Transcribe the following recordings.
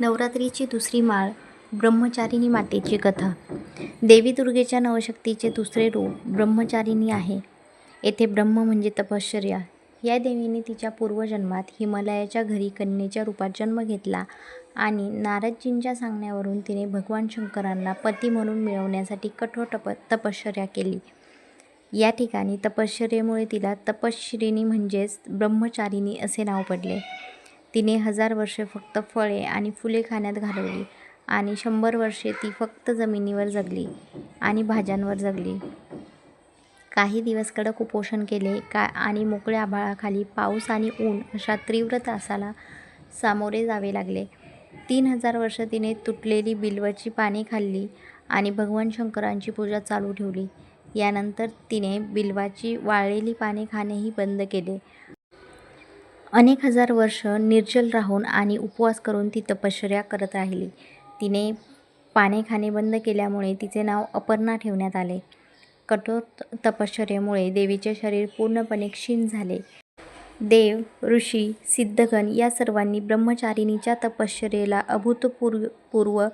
नवरात्रीची दुसरी माळ ब्रह्मचारिणी मातेची कथा. देवी दुर्गेच्या नवशक्तीचे दुसरे रूप ब्रह्मचारिणी आहे. येथे ब्रह्म म्हणजे तपश्चर्या. या देवीने तिच्या पूर्वजन्मात हिमालयाच्या घरी कन्येच्या रूपात जन्म घेतला आणि नारदजींच्या सांगण्यावरून तिने भगवान शंकरांना पती म्हणून मिळवण्यासाठी कठोर तप तपश्चर्या केली. या ठिकाणी तपश्चर्येमुळे तिला तपश्चरिणी म्हणजेच ब्रह्मचारिणी असे नाव पडले. तिने हजार वर्षे फक्त फळे आणि फुले खाण्यात घालवली आणि शंभर वर्षे ती फक्त जमिनीवर जगली आणि भाज्यांवर जगली. काही दिवस कडक उपोषण केले का आणि मोकळ्या आभाळाखाली पाऊस आणि ऊन अशा तीव्र तासाला सामोरे जावे लागले. तीन हजार वर्ष तिने तुटलेली बिल्वची पाने खाल्ली आणि भगवान शंकरांची पूजा चालू ठेवली. यानंतर तिने बिल्वाची वाळलेली पाने खाणेही बंद केले. अनेक हजार वर्ष निर्जल राहून आणि उपवास करून ती तपश्चर्या करत राहिली. तिने पाने खाणे बंद केल्यामुळे तिचे नाव अपर्णा ठेवण्यात आले. कठोर त- तपश्चर्येमुळे देवीचे शरीर पूर्णपणे क्षीण झाले. देव ऋषी सिद्धगण या सर्वांनी ब्रह्मचारिणीच्या तपश्चर्येला अभूतपूर्व पूर्व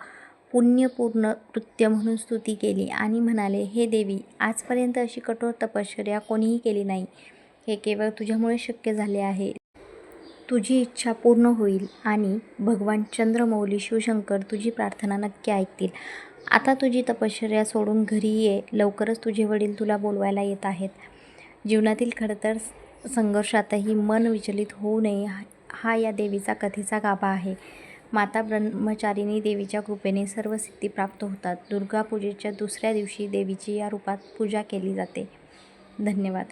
पुण्यपूर्ण कृत्य म्हणून स्तुती केली आणि म्हणाले हे देवी आजपर्यंत अशी कठोर तपश्चर्या कोणीही केली नाही. हे केवळ तुझ्यामुळे शक्य झाले आहे. तुझी इच्छा पूर्ण होईल आणि भगवान चंद्रमौली शिवशंकर तुझी प्रार्थना नक्की ऐकतील. आता तुझी तपश्चर्या सोडून घरी ये. लवकरच तुझे वडील तुला बोलवायला येत आहेत. जीवनातील खडतर संघर्षातही मन विचलित होऊ नये. हा- या देवीचा कथेचा गाभा आहे. माता ब्रह्मचारिणी देवीच्या कृपेने सर्व सिद्धी प्राप्त होतात. दुर्गा पूजेच्या दुसऱ्या दिवशी देवीची या रूपात पूजा केली जाते. धन्यवाद.